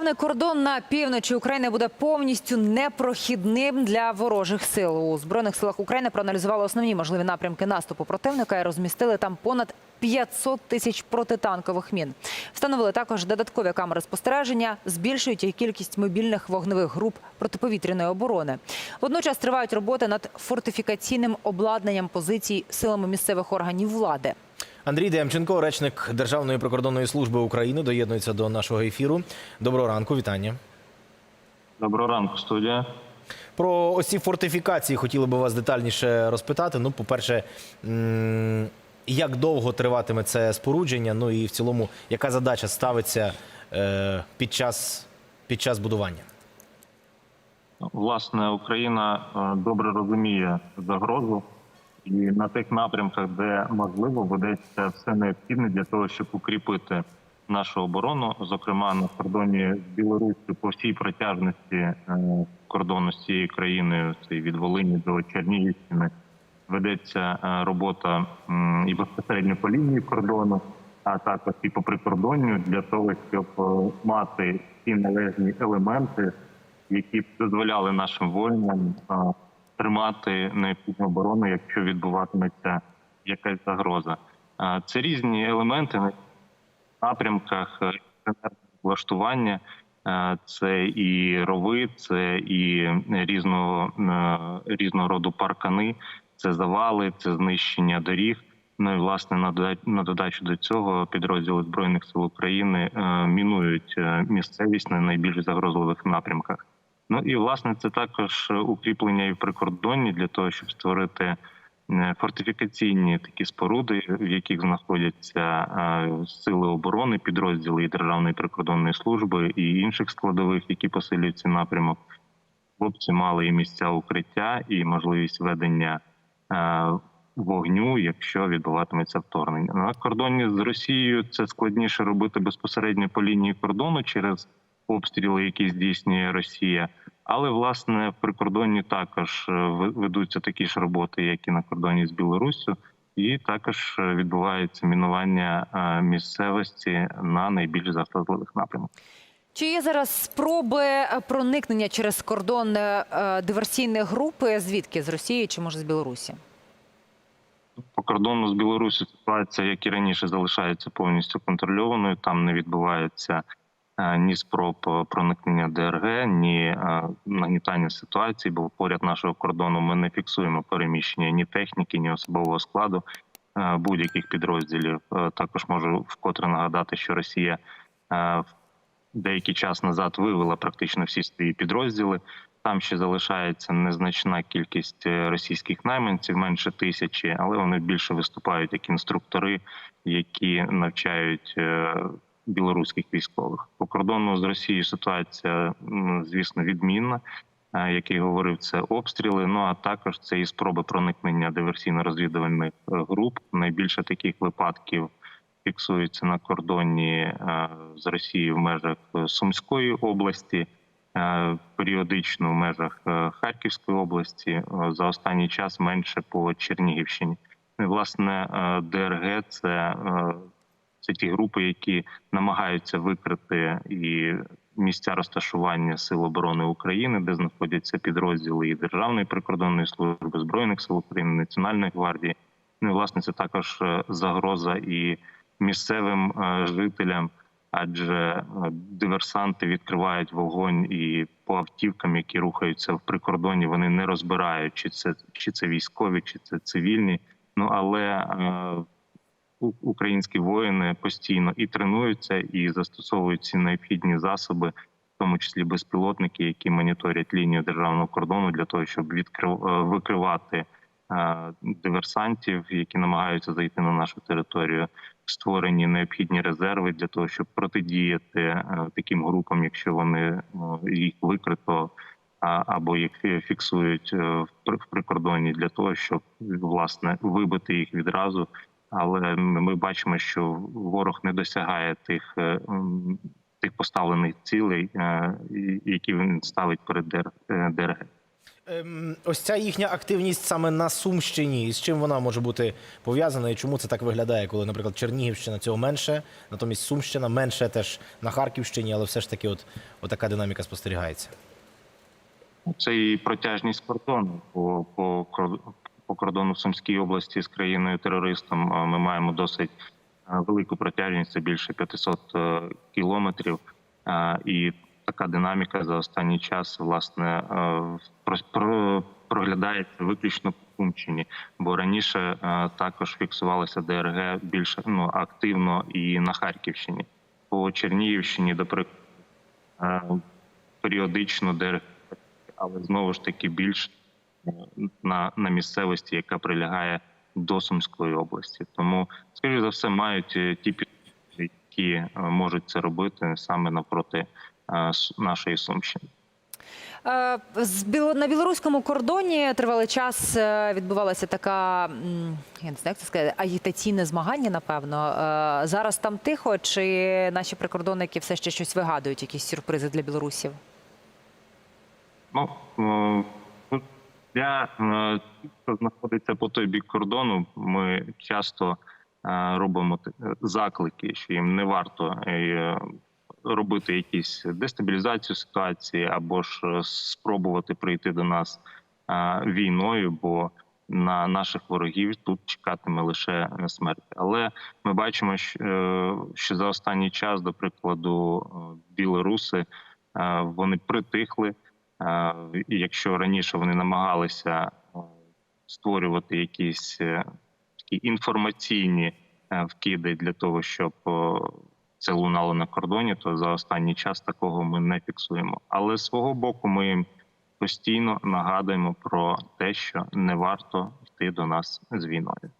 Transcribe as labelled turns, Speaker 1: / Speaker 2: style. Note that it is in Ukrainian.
Speaker 1: Державний кордон на півночі України буде повністю непрохідним для ворожих сил. У збройних силах України проаналізували основні можливі напрямки наступу противника і розмістили там понад 500 тисяч протитанкових мін. Встановили також додаткові камери спостереження, збільшують і кількість мобільних вогневих груп протиповітряної оборони. Водночас тривають роботи над фортифікаційним обладнанням позицій силами місцевих органів влади.
Speaker 2: Андрій Демченко, речник Державної прикордонної служби України, доєднується до нашого ефіру. Доброго ранку, вітання.
Speaker 3: Доброго ранку, студія.
Speaker 2: Про ось ці фортифікації хотіли би вас детальніше розпитати. Ну, по-перше, як довго триватиме це спорудження? Ну і в цілому, яка задача ставиться е, під час, під час будування?
Speaker 3: Власне, Україна е, добре розуміє загрозу, і на тих напрямках, де можливо, ведеться все необхідне для того, щоб укріпити нашу оборону, зокрема на кордоні з Білоруссю по всій протяжності е, кордону з цією країною, від Волині до Чернігівщини, ведеться е, робота і безпосередньо по лінії кордону, а також і по прикордонню для того, щоб е, мати ті належні елементи, які б дозволяли нашим воїнам тримати необхідну оборону, якщо відбуватиметься якась загроза. Це різні елементи на напрямках е, влаштування. Це і рови, це і різного е, різного роду паркани, це завали, це знищення доріг. Ну і власне на дода- на додачу до цього підрозділи збройних сил України е, мінують місцевість на найбільш загрозливих напрямках. Ну і власне це також укріплення і в прикордонні для того, щоб створити е, фортифікаційні такі споруди, в яких знаходяться е, сили оборони, підрозділи і Державної прикордонної служби і інших складових, які посилюють цей напрямок. Хлопці мали і місця укриття, і можливість ведення е, вогню, якщо відбуватиметься вторгнення. На кордоні з Росією це складніше робити безпосередньо по лінії кордону через обстріли, які здійснює Росія. Але власне в прикордонні також е, ведуться такі ж роботи, як і на кордоні з Білоруссю, і також е, відбувається мінування е, місцевості на найбільш загрозливих напрямках.
Speaker 1: Чи є зараз спроби проникнення через кордон е, е, диверсійних груп? Е, Звідки з Росії чи може з Білорусі?
Speaker 3: По кордону з Білорусі ситуація, як і раніше, залишається повністю контрольованою. Там не відбувається ні спроб е, проникнення ДРГ, ні е, нагнітання ситуації, бо поряд нашого кордону ми не фіксуємо переміщення ні техніки, ні особового складу е, будь-яких підрозділів. Е, Також можу вкотре нагадати, що Росія е, деякий час назад вивела практично всі свої підрозділи. Там ще залишається незначна кількість е, російських найманців, менше тисячі, але вони більше виступають як інструктори, які навчають е, білоруських військових. По кордону з Росією ситуація, звісно, відмінна. Е, Як я говорив, це обстріли. Ну а також це і спроби проникнення диверсійно-розвідувальних е, груп. Найбільше таких випадків фіксується на кордоні е, з Росією в межах Сумської області, періодично в межах Харківської області. За останній час менше по Чернігівщині. Ну, власне, ДРГ це, це ті групи, які намагаються викрити і місця розташування сил оборони України, де знаходяться підрозділи і Державної прикордонної служби збройних сил України, Національної гвардії. Ну і власне це також е, загроза і місцевим е, жителям, адже е, диверсанти відкривають вогонь і по автівкам, які рухаються в прикордоні, вони не розбирають, чи це чи це військові, чи це цивільні. Ну але українські воїни постійно і тренуються, і застосовують ці необхідні засоби, в тому числі безпілотники, які моніторять лінію державного кордону для того, щоб відкрив е, викривати е, диверсантів, які намагаються зайти на нашу територію. Створені необхідні резерви для того, щоб протидіяти е, таким групам, якщо вони їх викрито або їх фіксують в при- в прикордонні для того, щоб власне вибити їх відразу. Але ми бачимо, що ворог не досягає тих, е, тих поставлених цілей, е, які він ставить перед е, ДРГ.
Speaker 2: Ем, ось ця їхня активність саме на Сумщині. З чим вона може бути пов'язана і чому це так виглядає, коли, наприклад, Чернігівщина цього менше, натомість Сумщина менше теж на Харківщині, але все ж таки, от, от така динаміка спостерігається.
Speaker 3: Це і протяжність кордону по, по, по кордону в Сумській області з країною терористом. Ми маємо досить велику протяжність, це більше 500 е, кілометрів. І така динаміка за останній час власне е, про- про- проглядається виключно по Сумщині, бо раніше е, також фіксувалося ДРГ більш ну, активно і на Харківщині. По Чернігівщині, до періодично ДРГ але знову ж таки більш на, на місцевості, яка прилягає до Сумської області. Тому, скоріш за все, мають е, ті підрозділи, які е, можуть це робити саме навпроти е, нашої Сумщини.
Speaker 1: На білоруському кордоні тривалий час відбувалася така, я не знаю, як це сказати, агітаційне змагання, напевно. Зараз там тихо, чи наші прикордонники все ще щось вигадують, якісь сюрпризи для білорусів?
Speaker 3: Ну для е, хто знаходиться по той бік кордону, ми часто е, робимо е, заклики, що їм не варто робити якісь дестабілізацію ситуації або ж спробувати прийти до нас війною, бо на наших ворогів тут чекатиме лише смерть. Але ми бачимо, що, за останній час, до прикладу, білоруси вони притихли. Якщо раніше вони намагалися е, створювати якісь е, такі інформаційні е, вкиди для того, щоб це лунало на кордоні, то за останній час такого ми не фіксуємо. Але з свого боку, ми їм постійно нагадуємо про те, що не варто йти до нас з війною.